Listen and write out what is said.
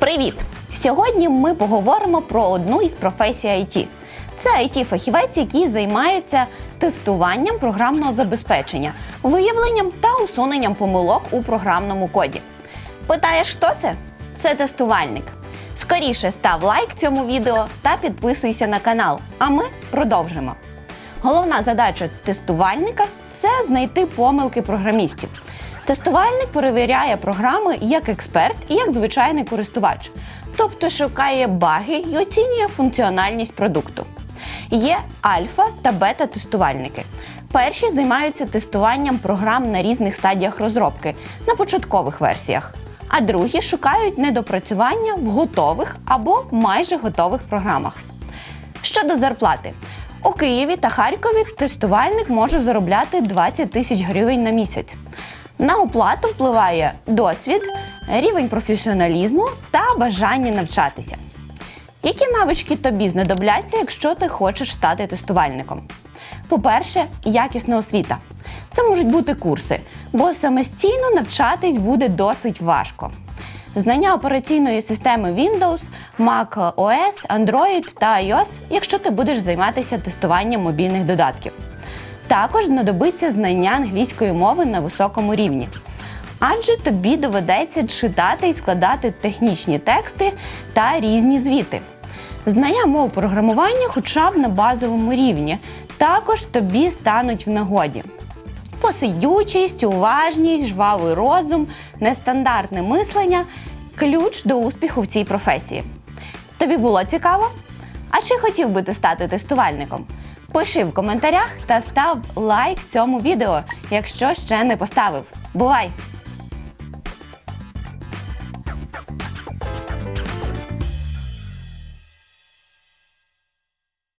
Привіт! Сьогодні ми поговоримо про одну із професій IT. Це IT-фахівець, який займається тестуванням програмного забезпечення, виявленням та усуненням помилок у програмному коді. Питаєш, хто це? Це тестувальник. Скоріше став лайк цьому відео та підписуйся на канал. А ми продовжимо. Головна задача тестувальника це знайти помилки програмістів. Тестувальник перевіряє програми як експерт і як звичайний користувач, тобто шукає баги і оцінює функціональність продукту. Є альфа та бета-тестувальники. Перші займаються тестуванням програм на різних стадіях розробки на початкових версіях, а другі шукають недопрацювання в готових або майже готових програмах. Щодо зарплати, у Києві та Харкові тестувальник може заробляти 20 тисяч гривень на місяць. На оплату впливає досвід, рівень професіоналізму та бажання навчатися. Які навички тобі знадобляться, якщо ти хочеш стати тестувальником? По-перше, якісна освіта. Це можуть бути курси, бо самостійно навчатись буде досить важко. Знання операційної системи Windows, Mac OS, Android та iOS, якщо ти будеш займатися тестуванням мобільних додатків. Також знадобиться знання англійської мови на високому рівні. Адже тобі доведеться читати і складати технічні тексти та різні звіти. Знання мов програмування хоча б на базовому рівні, також тобі стануть в нагоді. Посидючість, уважність, жвавий розум, нестандартне мислення ключ до успіху в цій професії. Тобі було цікаво? А чи хотів би ти стати тестувальником? Пиши в коментарях та став лайк цьому відео, якщо ще не поставив. Бувай!